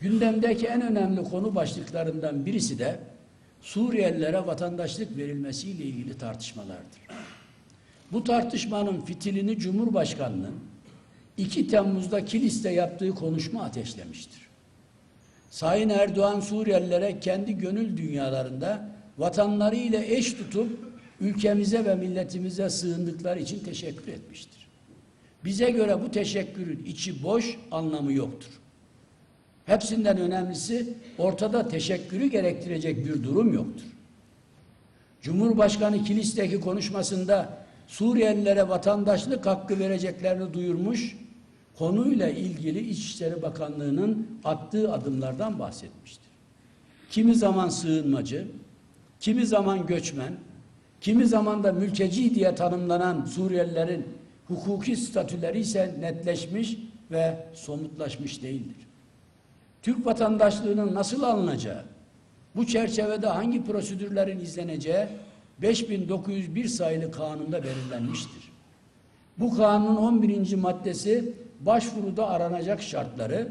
Gündemdeki en önemli konu başlıklarından birisi de Suriyelilere vatandaşlık verilmesiyle ilgili tartışmalardır. Bu tartışmanın fitilini Cumhurbaşkanı'nın 2 Temmuz'da Kilis'te yaptığı konuşma ateşlemiştir. Sayın Erdoğan Suriyelilere kendi gönül dünyalarında vatanları eş tutup ülkemize ve milletimize sığındıkları için teşekkür etmiştir. Bize göre bu teşekkürün içi boş, anlamı yoktur. Hepsinden önemlisi ortada teşekkürü gerektirecek bir durum yoktur. Cumhurbaşkanı Kilis'teki konuşmasında Suriyelilere vatandaşlık hakkı vereceklerini duyurmuş, konuyla ilgili İçişleri Bakanlığı'nın attığı adımlardan bahsetmiştir. Kimi zaman sığınmacı, kimi zaman göçmen, kimi zaman da mülteci diye tanımlanan Suriyelilerin hukuki statüleri ise netleşmiş ve somutlaşmış değildir. Türk vatandaşlığının nasıl alınacağı, bu çerçevede hangi prosedürlerin izleneceği 5901 sayılı kanunda belirlenmiştir. Bu kanunun 11. maddesi başvuruda aranacak şartları,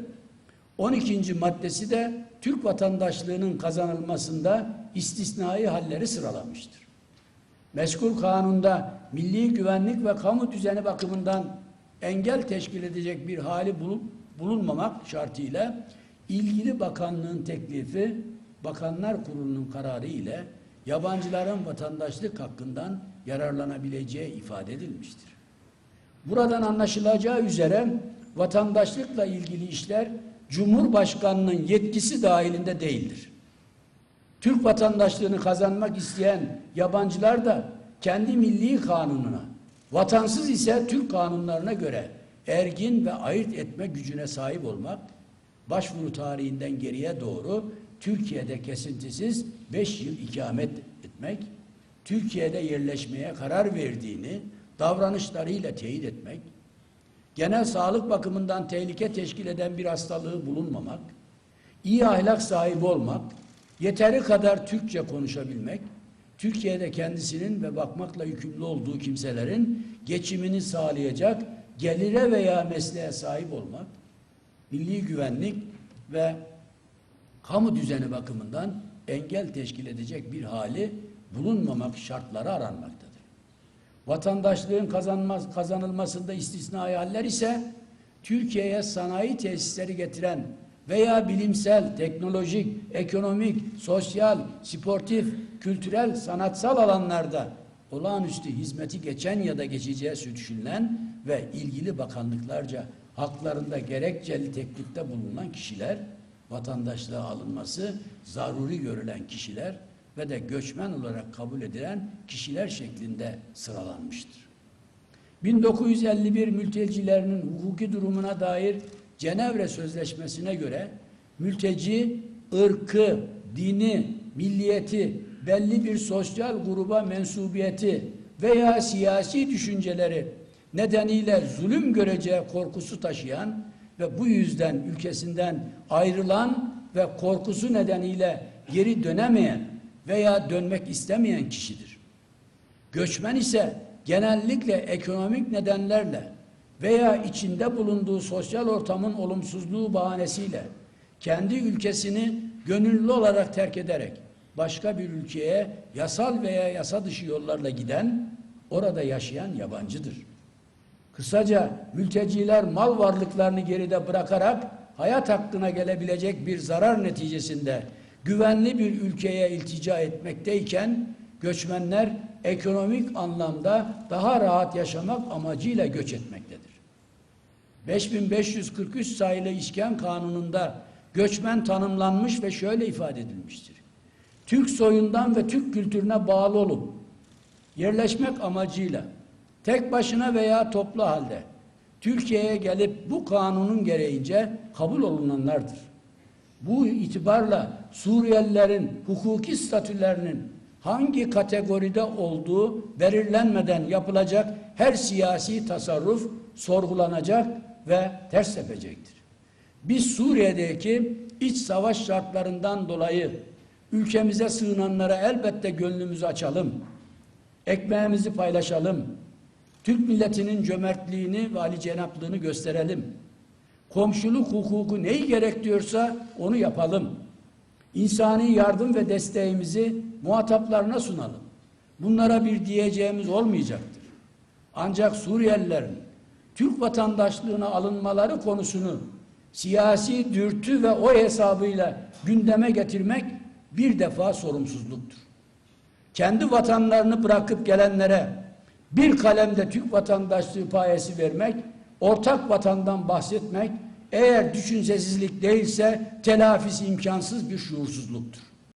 12. maddesi de Türk vatandaşlığının kazanılmasında istisnai halleri sıralamıştır. Meskul kanunda milli güvenlik ve kamu düzeni bakımından engel teşkil edecek bir hali bulunmamak şartıyla ilgili bakanlığın teklifi Bakanlar Kurulu'nun kararı ile yabancıların vatandaşlık hakkından yararlanabileceği ifade edilmiştir. Buradan anlaşılacağı üzere vatandaşlıkla ilgili işler Cumhurbaşkanının yetkisi dahilinde değildir. Türk vatandaşlığını kazanmak isteyen yabancılar da kendi milli kanununa, vatansız ise Türk kanunlarına göre ergin ve ayırt etme gücüne sahip olmak, başvuru tarihinden geriye doğru Türkiye'de kesintisiz 5 yıl ikamet etmek, Türkiye'de yerleşmeye karar verdiğini davranışlarıyla teyit etmek, genel sağlık bakımından tehlike teşkil eden bir hastalığı bulunmamak, iyi ahlak sahibi olmak, yeteri kadar Türkçe konuşabilmek, Türkiye'de kendisinin ve bakmakla yükümlü olduğu kimselerin geçimini sağlayacak gelire veya mesleğe sahip olmak, milli güvenlik ve kamu düzeni bakımından engel teşkil edecek bir hali bulunmamak şartları aranmaktadır. Vatandaşlığın kazanmaz, kazanılmasında istisnai haller ise Türkiye'ye sanayi tesisleri getiren veya bilimsel, teknolojik, ekonomik, sosyal, sportif, kültürel, sanatsal alanlarda olağanüstü hizmeti geçen ya da geçeceği düşünülen ve ilgili bakanlıklarca haklarında gerekçeli teklifte bulunan kişiler, vatandaşlığa alınması zaruri görülen kişiler ve de göçmen olarak kabul edilen kişiler şeklinde sıralanmıştır. 1951 mültecilerinin hukuki durumuna dair Cenevre Sözleşmesi'ne göre mülteci ırkı, dini, milliyeti, belli bir sosyal gruba mensubiyeti veya siyasi düşünceleri nedeniyle zulüm göreceği korkusu taşıyan ve bu yüzden ülkesinden ayrılan ve korkusu nedeniyle geri dönemeyen veya dönmek istemeyen kişidir. Göçmen ise genellikle ekonomik nedenlerle veya içinde bulunduğu sosyal ortamın olumsuzluğu bahanesiyle kendi ülkesini gönüllü olarak terk ederek başka bir ülkeye yasal veya yasa dışı yollarla giden, orada yaşayan yabancıdır. Kısaca mülteciler mal varlıklarını geride bırakarak hayat hakkına gelebilecek bir zarar neticesinde güvenli bir ülkeye iltica etmekteyken göçmenler ekonomik anlamda daha rahat yaşamak amacıyla göç etmektedir. 5543 sayılı İskan Kanunu'nda göçmen tanımlanmış ve şöyle ifade edilmiştir. Türk soyundan ve Türk kültürüne bağlı olup yerleşmek amacıyla tek başına veya toplu halde Türkiye'ye gelip bu kanunun gereğince kabul olunanlardır. Bu itibarla Suriyelilerin hukuki statülerinin hangi kategoride olduğu belirlenmeden yapılacak her siyasi tasarruf sorgulanacak ve ters tepecektir. Biz Suriye'deki iç savaş şartlarından dolayı ülkemize sığınanlara elbette gönlümüzü açalım. Ekmeğimizi paylaşalım. Türk milletinin cömertliğini ve Ali Cenaplığını gösterelim. komşuluk hukuku neyi gerektiriyorsa onu yapalım. İnsani yardım ve desteğimizi muhataplarına sunalım. Bunlara bir diyeceğimiz olmayacaktır. Ancak Suriyelilerin Türk vatandaşlığına alınmaları konusunu siyasi dürtü ve o hesabıyla gündeme getirmek bir defa sorumsuzluktur. Kendi vatanlarını bırakıp gelenlere bir kalemde Türk vatandaşlığı payesi vermek, ortak vatandan bahsetmek eğer düşüncesizlik değilse telafisi imkansız bir şuursuzluktur.